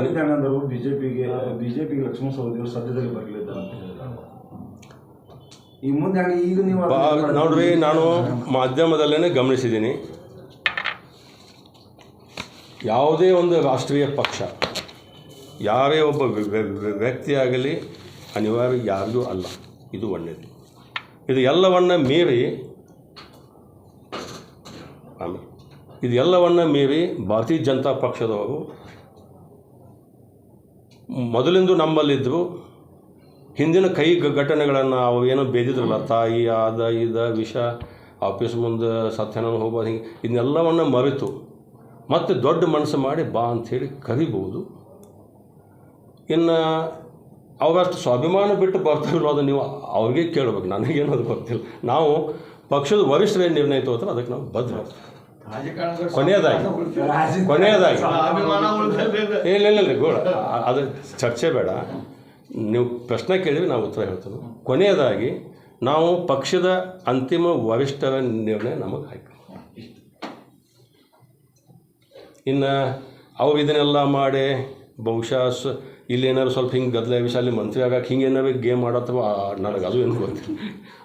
Bharat B ಬಿಜೆಪಿಗೆ ಬಿಜೆಪಿಗೆ ಲಕ್ಷ್ಮಣ ಸವದಿಯವರು ಸದ್ಯದಲ್ಲಿ ಬರಲಿದ್ದಾರೆ ಅಂತ ಹೇಳಿದ್ರು. ಈ ಮುಂದೆ ಹಂಗೆ ಈಗ ನೀವು ಬಾ- ನೋಡ್ರಿ, ನಾನು ಮಾಧ್ಯಮದಲ್ಲೇ ಗಮನಿಸಿದ್ದೀನಿ. ಯಾವುದೇ ಒಂದು ರಾಷ್ಟ್ರೀಯ ಪಕ್ಷ, ಯಾರೇ ಒಬ್ಬ ವ್ಯ- ವ್ಯ- ವ್ಯಕ್ತಿಯಾಗಲಿ ಅನಿವಾರ್ಯ ಯಾರಿಗೂ ಅಲ್ಲ. ಇದು ಒಳ್ಳೆಯದು ಇದು ಎಲ್ಲವನ್ನ ಮೀರಿ ಆಮೇಲೆ ಇದು ಎಲ್ಲವನ್ನ ಮೀರಿ ಭಾರತೀಯ ಜನತಾ ಪಕ್ಷದವರು ಮೊದಲಿಂದು ನಮ್ಮಲ್ಲಿದ್ದರು ಹಿಂದಿನ ಕೈ ಘಟನೆಗಳನ್ನು ಅವು ಏನೋ ಬೇದಿದ್ರಲ್ಲ, ತಾಯಿ ಆದ, ಇದ, ವಿಷ, ಆಫೀಸ್ ಮುಂದೆ ಸತ್ಯನ ಹೋಗ್ಬೋದು ಹಿಂಗೆ ಇದನ್ನೆಲ್ಲವನ್ನು ಮರೆತು ಮತ್ತೆ ದೊಡ್ಡ ಮನಸ್ಸು ಮಾಡಿ ಬಾ ಅಂಥೇಳಿ ಕರಿಬೋದು ಇನ್ನು ಅವರಷ್ಟು ಸ್ವಾಭಿಮಾನ ಬಿಟ್ಟು ಬರ್ತಾವಿಲ್ಲ ಅದು ನೀವು ಅವ್ರಿಗೆ ಕೇಳಬೇಕು ಅದು ಗೊತ್ತಿಲ್ಲ. ನಾವು ಪಕ್ಷದ ವರಿಷ್ಠರು ಏನು ನಿರ್ಣಯ ತಗೋತಾರೆ, ಅದಕ್ಕೆ ನಾವು ಬದ್ಧ. ಕೊನೆಯದಾಗಿ ಕೊನೆಯದಾಗಿ. ಇಲ್ಲ ಇಲ್ಲ ಗೋಳ. ಅದು ಚರ್ಚೆ ಬೇಡ. ನೀವು ಪ್ರಶ್ನೆ ಕೇಳಿದ್ರೆ ನಾವು ಉತ್ತರ ಹೇಳ್ತೇವೆ. ಕೊನೆಯದಾಗಿ ನಾವು ಪಕ್ಷದ ಅಂತಿಮ ವರಿಷ್ಠರ ನಿರ್ಣಯ ನಮಗೆ ಆಯ್ತು. ಇನ್ನು ಅವು ಇದನ್ನೆಲ್ಲ ಮಾಡಿ ಬಹುಶಃ ಸ ಇಲ್ಲಿ ಏನಾದ್ರು ಸ್ವಲ್ಪ ಹಿಂಗೆ ಗದ್ದಲ ವಿಷಯ ಅಲ್ಲಿ ಮಂತ್ರಿ ಆಗಕ್ಕೆ ಹಿಂಗೆ ಏನಾರು ಗೇಮ್ ಮಾಡತ್ತವ ನನಗೆ ಅದು ಏನು ಗೊತ್ತಿಲ್ಲ.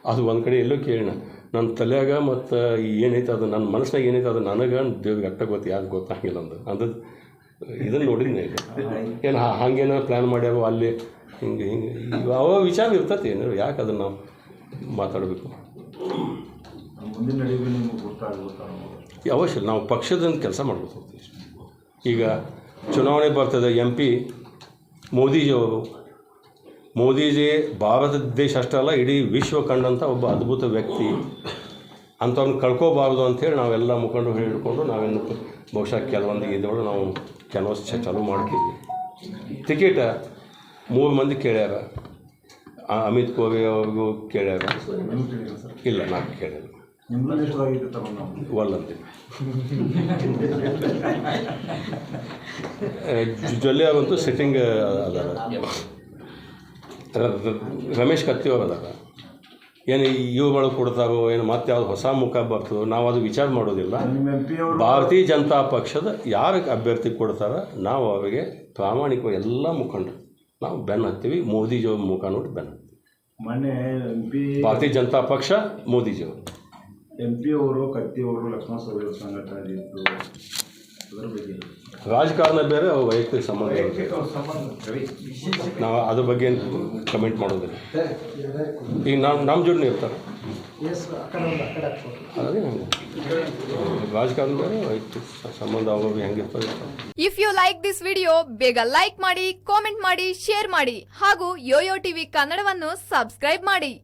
ಅದು ಒಂದು ಕಡೆ ಎಲ್ಲೂ ಕೇಳಿನ ನನ್ನ ತಲೆಯಾಗ ಮತ್ತು ಏನೈತೆ ಅದು, ನನ್ನ ಮನಸ್ಸಿನಾಗ ಏನೈತೆ ಅದು ನನಗೆ ದೇವ್ರಿಗೆ ಅಟ್ಟ ಗೊತ್ತು ಯಾರು ಗೊತ್ತಾಗಿಲ್ಲ ಅಂದು. ಅಂದು ಇದನ್ನು ನೋಡಿದ್ನೆ ಏನು ಹಾಗೇನೋ ಪ್ಲ್ಯಾನ್ ಮಾಡ್ಯಾವ ಅಲ್ಲಿ, ಹಿಂಗೆ ಹಿಂಗೆ. ಯಾವ ವಿಚಾರ ಇರ್ತೈತಿ, ಏನು, ಯಾಕೆ ಅದನ್ನು ನಾವು ಮಾತಾಡಬೇಕು? ಅವಶ್ಯ ನಾವು ಪಕ್ಷದಿಂದ ಕೆಲಸ ಮಾಡಬೇಕು. ಈಗ ಚುನಾವಣೆ ಬರ್ತದೆ ಎಂ ಪಿ ಮೋದಿಜಿಯವರು ಮೋದಿಜಿ ಭಾರತ ದೇಶ ಅಷ್ಟೇ ಅಲ್ಲ ಇಡೀ ವಿಶ್ವ ಕಂಡಂಥ ಒಬ್ಬ ಅದ್ಭುತ ವ್ಯಕ್ತಿ. ಅಂಥವ್ನು ಕಳ್ಕೋಬಾರ್ದು ಅಂಥೇಳಿ ನಾವೆಲ್ಲ ಮುಖಂಡರು ಹೇಳಿಕೊಂಡು ನಾವೇನು ಬಹುಶಃ ಕೆಲವೊಂದು ಇದೊಳಗೆ ನಾವು ಕೆಲವಷ್ಟು ಚ- ಚಾಲೂ ಮಾಡ್ತೀವಿ. ಟಿಕೆಟ ಮೂರು ಮಂದಿ ಕೇಳ್ಯಾರ. ಅಮಿತ್ ಕೋವಿ ಅವ್ರಿಗೂ ಕೇಳ್ಯಾರ. ಇಲ್ಲ ನಾನು ಕೇಳಿಲ್ಲ ನಿಮ್ದು ಎಷ್ಟದಾಗಿದೆ ತಗೊಂಡು ನಾವು ಒಲ್ಲಂತೆ ಜೊಲ್ಲೆ ಅವಂತೂ ಸಿಟ್ಟಿಂಗ್ ಅದಾರ. ರಮೇಶ್ ಕತ್ತಿ ಅವ್ರು ಅದಾರ. ಏನು ಇವುಗಳು ಕೊಡ್ತಾರೋ ಏನು ಮತ್ತೆ ಯಾವುದು ಹೊಸ ಮುಖ ಬರ್ತದೋ ನಾವು ಅದು ವಿಚಾರ ಮಾಡೋದಿಲ್ಲ. ನಿಮ್ಮ ಎಂ ಅವರು ಭಾರತೀಯ ಜನತಾ ಪಕ್ಷದ ಯಾರಿಗೆ ಅಭ್ಯರ್ಥಿ ಕೊಡ್ತಾರ ನಾವು ಅವರಿಗೆ ಪ್ರಾಮಾಣಿಕ ಎಲ್ಲ ಮುಖಂಡರು. ನಾವು ಬೆನ್ನು ಹತ್ತೀವಿ ಮೋದಿಜಿಯವ್ರ ಮುಖ ನೋಡಿ ಬೆನ್ನು ಹತ್ತೀವಿ. ಮೊನ್ನೆ ಎಂ ಪಿ ಭಾರತೀಯ ಜನತಾ ಪಕ್ಷ ಮೋದಿಜಿಯವರು ಎಂ ಪಿ ಅವರು ಕತ್ತಿ ಅವರು ಲಕ್ಷ್ಮಣ ಸಂಘಟನೆ ರಾಜಕಾರಣ ಬೇರೆ ಅವ್ರ ವೈಯಕ್ತಿಕ ಸಂಬಂಧ ಬೇರೆ. ನಾವು ಅದ್ರ ಬಗ್ಗೆ ಕಮೆಂಟ್ ಮಾಡೋದಿಲ್ಲ. ಈಗ ನಮ್ಮ ನಮ್ಮ ಜೋಡಿನೇ ಇರ್ತಾರೆ. ಅದೇ ಹಂಗೆ. ರಾಜಕಾರಣ ಬೇರೆ ವೈಯಕ್ತಿಕ ಸ- ಸಂಬಂಧ ಅವ್ರಿಗೆ ಹೆಂಗಿರ್ತಾರೆ ಇರ್ತಾರೆ. If you like this video ಬೇಗ ಲೈಕ್ ಮಾಡಿ ಕಾಮೆಂಟ್ ಮಾಡಿ ಶೇರ್ ಮಾಡಿ ಹಾಗೂ ಯೋಯೋ ಟಿವಿ ಕನ್ನಡವನ್ನು ಸಬ್ಸ್ಕ್ರೈಬ್ ಮಾಡಿ.